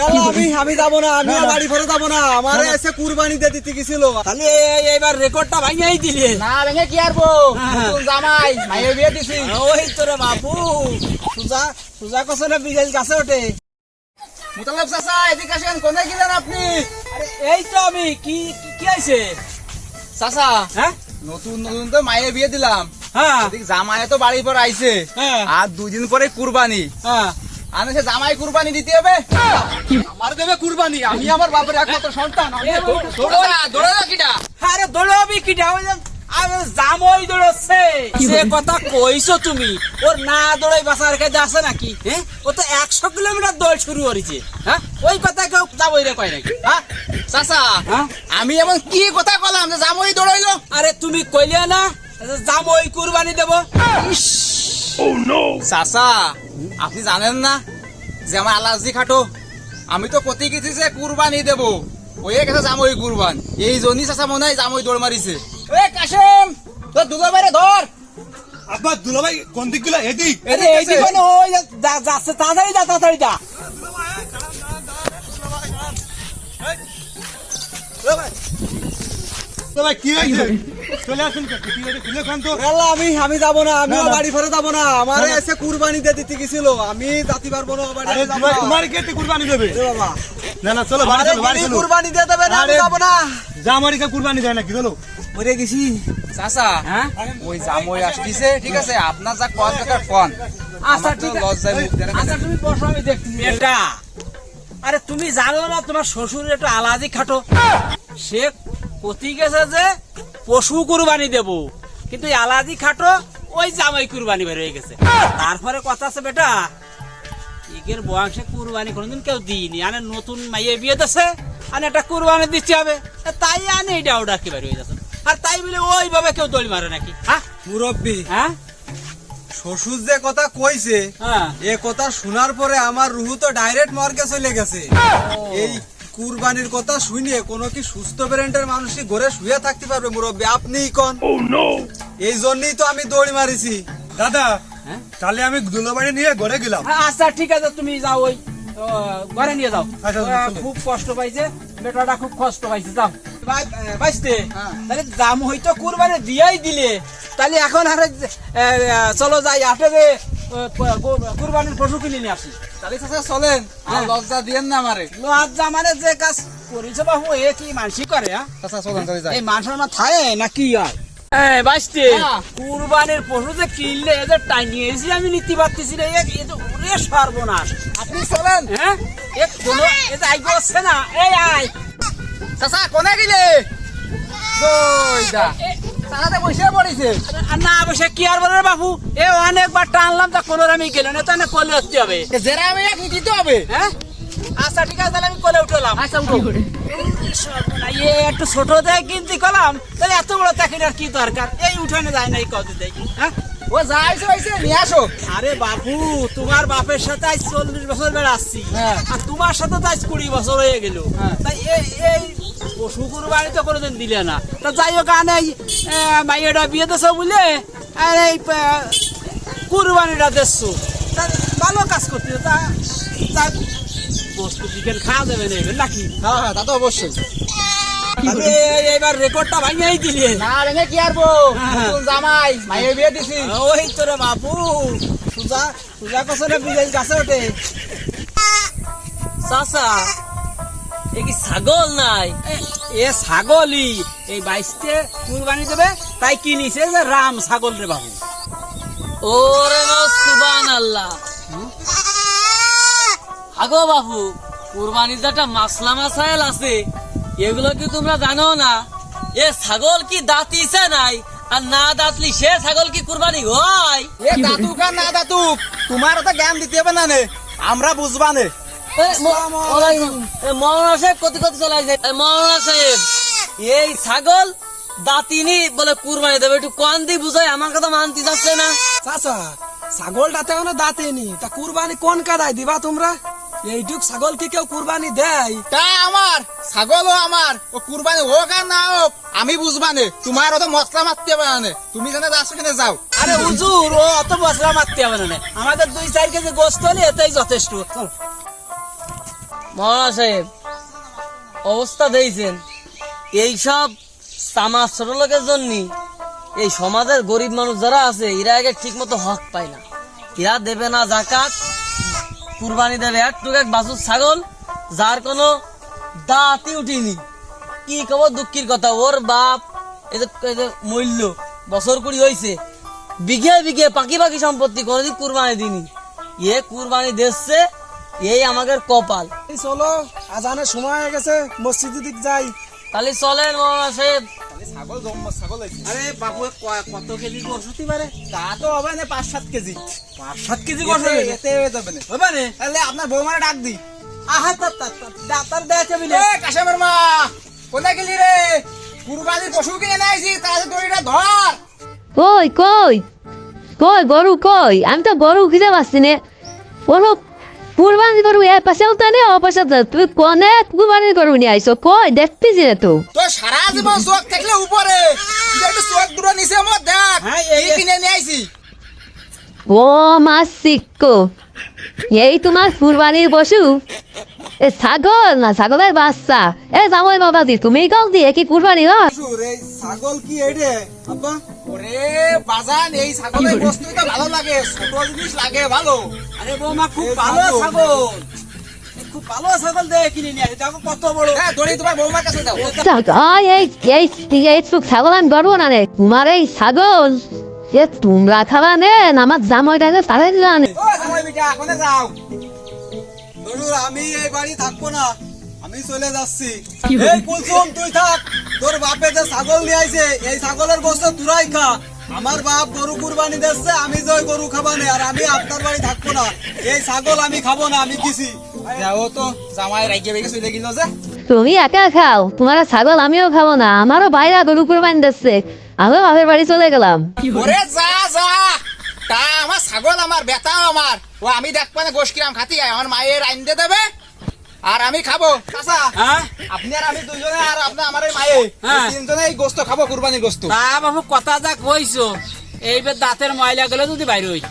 আল্লাহ, আমি আমি যাব না আমি বাড়ি ঘরে যাব না। আমার এসে কুরবানি দিয়ে দিতে গেছিল। খালি এই- রেকর্ডটা ভাঙিয়েই দিলে না ভেঙে কি আরবো নতুন জামাই মাইয়ে বিয়ে দিছি। ওই তোরে বাপু সুজা সুজা কসনে বিজেল গাছে ওঠে। মুতালাব চাচা এদিকে আসেন কোনে গেলেন আপনি? আরে এই তো আমি কি কি- আইছে চাচা হ্যাঁ? নতুন নতুন তো মাইয়ে বিয়ে দিলাম। হ্যাঁ। জামাই তো বাড়ির পর আইছে। হ্যাঁ। আর দুই দিন পরে কুরবানি। হ্যাঁ। আমি সে জামাই কুরবানি দিতে হবে। আমার দেবে কুরবানি আমি আমার বাপের একমাত্র সন্তান। দৌড়ে কিটা। আরে দৌড়বি কি আমি জামই দৌড়চ্ছে। সে কথা কইছো তুমি। ওর না দৌড়াই নাকি? হ্যাঁ? ও তো একশো কিলোমিটার দৌড় শুরু করেছে। হ্যাঁ? ওই কথা কেউ যাবই রে কয় নাকি? হ্যাঁ? চাচা হ্যাঁ? আমি এমন কি কথা কলাম যে জামাই দৌড়াইলো? আরে তুমি কইলে না জামই কুরবানি দেবো। ইস, চাচা আপনি জানেন না যে আমার আলাজি খাটো? আমি তো কতি গেছি যে কুরবানি দেব। ওই গেছে জামই কুরবান। এই জন্যই চাচা মনে হয় জামই দৌড় মারিছে। এ কাশেম তোর দুলো বাইরে ধর। আব্বা দুলাভাই কোন দিকগুলো এদিক আরে এই আছে। দিকে না, ওই যাচ্ছে তাড়াতাড়ি যা তাড়াতাড়ি যা। দুলাভাই। কি হয়েছে? চলে আসুন খুলে খান তো আমি আমি যাব না আমি। বাড়ি যাব না। আমার। এসে কুরবানি দিয়ে দিতে গেছিল। আমি যাতে পারব না বাড়ি আরে তোমার না। কুরবানি দেবে? বাবা। না না চলো বাড়ি চলো বাড়ি চলো। কুরবানি দিয়ে দেবে না আমি আরে- যাব না। জামারিকে কুরবানি দেয় না চলো মরে গেছি। চাচা হ্যাঁ? ওই জামই আসতিছে ঠিক আছে? আপনার যা কন দরকার কন আচ্ছা ঠিক আছে। আচ্ছা তুমি বসো আমি দেখছি। এটা আরে তুমি জানো না তোমার শ্বশুর একটু আলাদি খাটো। সে কতি গেছে যে পশু কুরবানি দেব। কিন্তু এই আলাদি খাটো ওই জামাই কুরবানি বের হয়ে গেছে। তারপরে কথা আছে বেটা এগের বয়সে কুরবানি কোনোদিন কেউ দিইনি। আনে নতুন মাইয়ে বিয়ে দিছে আর একটা কুরবানি দিতে হবে। তাই আনে এটা ওটা কি বের হয়ে যাচ্ছে আর তাই বলে ওইভাবে কেউ দড়ি মারে নাকি? হ্যাঁ মুরব্বী হ্যাঁ শ্বশুর যে কথা কইছে হ্যাঁ। এ কথা শোনার পরে আমার রুহু তো ডাইরেক্ট মর্গে চলে গেছে। এই কুরবানির কথা শুনে কোনো কি সুস্থ ব্রেন্ডের মানুষ ঘরে শুয়ে থাকতে পারবে মুরব্বী? আপনিই কন? এই জন্যই তো আমি দৌড়ি মারিছি। দাদা হ্যাঁ? তাহলে আমি দুলাভাই নিয়ে ঘরে গেলাম। হ্যাঁ, আচ্ছা ঠিক আছে তুমি যাও ওই ঘরে নিয়ে যাও। আচ্ছা, চলো। খুব কষ্ট পাইছে বেটাটা খুব কষ্ট পাইছে যাও। বাইসতে হ্যাঁ। তাহলে দাম হয়তো কুরবানি দিয়াই দিলে। তাহলে এখন আর চলো যাই হাটে যে কুরবানির পশু কিনে নিয়ে আসি। তাহলে চাচা চলেন। আর হ্যাঁ। লজ্জা দিয়েন না আমারে। লজ্জা মানে যে কাজ করেছে বাবু এ কি মানসি করে হ্যাঁ? চাচা চলেন চলে যাই। এই মানুষের না থাকে না কি আর? বাইসতে। হ্যাঁ। পশু যে কিনলে যে টাঙিয়েছি আমি নিতে পারতেছি না এ এ তো ওরে সর্বনাশ। আপনি চলেন। হ্যাঁ এ কোনো এ যে আইগো হচ্ছে না এই আই। চাচা কোনে গেলে? চাচাতে বসে পড়েছে। আর না বসে কি আর বলে বাবু এ অনেকবার টানলাম তা কোনো আমি গেল না তো কলে হতে হবে। জেরা আমি দিতে হবে। হ্যাঁ? আচ্ছা ঠিক আছে তাহলে আমি কোলে উঠলাম আচ্ছা উঠো। এ একটু ছোট দেয় কিনতে কলাম তাহলে এত বড় তাকিন আর কি দরকার? এই উঠানে যায় না এই কত দেখি হ্যাঁ? ও যাইছে হইছে নিয়ে আসো। আরে বাবু তোমার বাপের সাথে আজ চল্লিশ বছর বেড়াচ্ছি। হ্যাঁ। আর তোমার সাথে তো আজ কুড়ি বছর হয়ে গেল। হ্যাঁ। তাই এই এই পশু কুরবানি তো কোনোদিন দিলে না। তা যাই হোক আনে মাইয়াটা বিয়ে দেছো বলে আর এই কুরবানিটা দেখছ তা ভালো কাজ করতে তা তা বস্তু চিকেন খাওয়া যাবে না নাকি? হ্যাঁ হ্যাঁ তা তো অবশ্যই। তাহলে এই- এইবার রেকর্ডটা ভাঙিয়েই দিলে না ভেঙে কি আরবো। নতুন জামাই মাইয়ে বিয়ে দিছি। ওই তোরে বাপু সুজা সুজা কসনে বিজেল গাছে ওঠে। চাচা এ কি ছাগল নাই? এ- এ ছাগলই এই বাইশতে কুরবানি দেবে তাই কিনিছে যে রাম ছাগল রে বাবু। ওরে সুবান আল্লাহ আগো বাবু কুরবানির যেটা মাসলা মাসাইল আছে এগুলো কি তোমরা জানো না? এ ছাগল কি দাঁতিছে নাই? আর না দাঁতলি সে ছাগল কি কুরবানি হয়? এ দাতুক আর না দাতুক তোমার তো জ্ঞান দিতে হবে না নে। আমরা বুঝবা নে। মৌলানা সাহেব কত কত চলাই যায় এ, মৌলানা সাহেব এই ছাগল দাঁতিনি বলে কুরবানি দেবে। একটু কন দি বুঝাই? আমার কথা মানতে যাচ্ছে না। চাচা ছাগলটাতে কোনো দাঁতেনি তা কুরবানি কোন কাদায় দিবা তোমরা? এইটুক ছাগল কি কেউ কুরবানি দেয়। তা আমার ছাগলও আমার। ও কুরবানি হোক আর না হোক আমি বুঝবা নে তোমার অত মশলা মারতে হবে না তুমি জানে যাচ্ছ কিনে যাও। আরে হুজুর ও অত মশলা মারতে হবে না আমাদের দুই চার কেজি গোস্ত হলে এতেই যথেষ্ট। মহারাজ সাহেব অবস্থা দিয়েছেন এইসব ছোট লোকের জন্য এই সমাজের গরিব মানুষ যারা আছে এরা আগে ঠিক মতো হক পায় না। এরা দেবে না জাকাত কুরবানি দেবে। এক টুক এক বাছুর ছাগল যার কোনো দাঁতই উঠিনি। কি খবর দুঃখের কথা? ওর বাপ এই যে মূল্য বছর কুড়ি হয়েছে বিঘে বিঘে পাখি পাখি সম্পত্তি কোনোদিন কুরবানি দিনি এ কুরবানি দিচ্ছে এই আমাদের কপাল। চলো আজানের সময় হয়ে গেছে মসজিদের দিক যাই। তাহলে চলেন মহারাজ সাহেব। ছাগল জন্ম ছাগল হয়েছে আরে বাবু কত কেজি গোস হতে পারে তা তো হবে না পাঁচ সাত কেজি। পাঁচ সাত কেজি গোস এতে- হবে এতে যাবে না? হবে না? তাহলে আপনার বৌমারে ডাক দি। আহা তা তা তা- ডাক্তার দেখে বিলে। এ কাশেমের মা কোথায় গেলি রে কুরবানির পশু কিনে নিয়ে আইছি তাহলে দড়িটা ধর কই কই কই গরু কই আমি তো গরু খুঁজে পাচ্ছি না? বলো কুরবানি গরু এ পাশেও তো নেই ও পাশে তো তুই কোনে কুরবানি গরু নিয়ে আইসো? কই? দেখতেছি না তো। তো সারা জীবন চোখ থাকলে উপরে। একটু চোখ দূরে নিচে আমার দেখ। হ্যাঁ, এই কিনে নিয়ে আইছি। ও মাছ শিক্ষো এই তোমার কুরবানির পশু? এ ছাগল না ছাগলের বাচ্চা। এ জামাই বাবা দি তুমি কল দিয়ে কি কুরবানি হয়? ছাগল কি এডে আব্বা ওরে বাজান এই ছাগলের বস্তু তো ভালো লাগে ছোট জিনিস লাগে ভালো। আরে বৌমা খুব এই ভালো ছাগল। খুব ভালো ছাগল দেখে কিনে নিয়ে দেখো কত বড়। হ্যাঁ দড়ি তোমার বৌমার কাছে দাও। এই ছাগল আমি গর্ব না রে। তোমার এই ছাগল এ তোমরা খাবা নে আমার জামাইটা তারা জানে ও জামাই বিটা কোনে যাও। আমি এই বাড়ি থাকব না। আমি চলে যাচ্ছি। এই কুলসুম তুই থাক। তোর বাপে যে ছাগল নিয়ে আইছে এই ছাগলের গোস্ত তুরাই খা। আমার বাপ গরু কুরবানি দিচ্ছে আমি যে গরু খাবা না আর আমি আপনার বাড়ি থাকব না। এই ছাগল আমি খাব না আমি কিছি। যাও তো জামাই রাইগে বেগে চলে গেল যে। তুমি একা খাও তোমার ছাগল আমিও খাব না আমারও বাইরা গরু কুরবানি দিচ্ছে। আমিও বাপের বাড়ি চলে গেলাম। ওরে যা যা। তা আমার ছাগল আমার বেতাও আমার। ও আমি দেখব না গোশ কিরাম খাতি আমার মায়ের আইন দিয়ে দেবে। আর আমি খাব। হ্যাঁ? আপনি আর আমি দুজনে আর আপনি আমার মায়ে হ্যাঁ। তিনজনে এই গোস্ত খাব কুরবানির গোস্ত। তা বাবু কথা যা কইছো এইবার দাঁতের ময়লা গেলে যদি বাইরে হই।